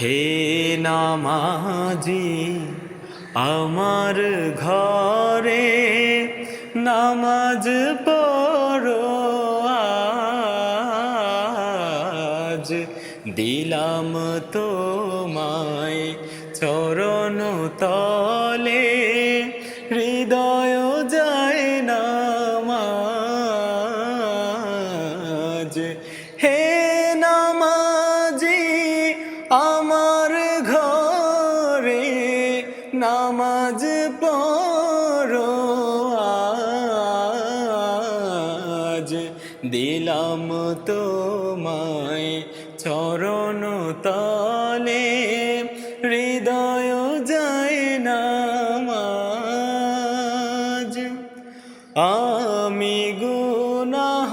হে নামাজি আমার ঘরে নামাজ পড়ো আজ। দিলাম তোমায় চরণ তলে হৃদয় যায় নামাজ। নামাজ পড়ো, আজ দিলাম তোমায় চরণ তলে, হৃদয় যায় নামাজ। আমি গুনাহগার,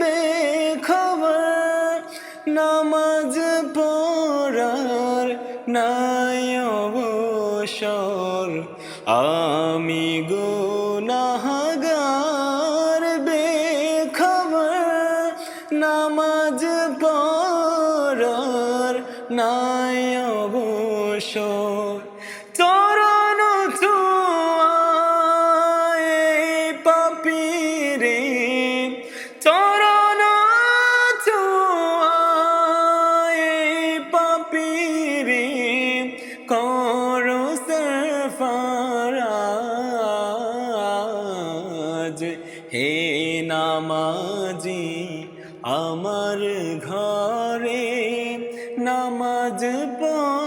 বেখবর, নামাজ পড়ার নাই অবসর। আমি গুনাহগার বেখবর নামাজ পড়ার নাই অবসর। নামাজ হে নামাজি আমার ঘরে নামাজ পড়।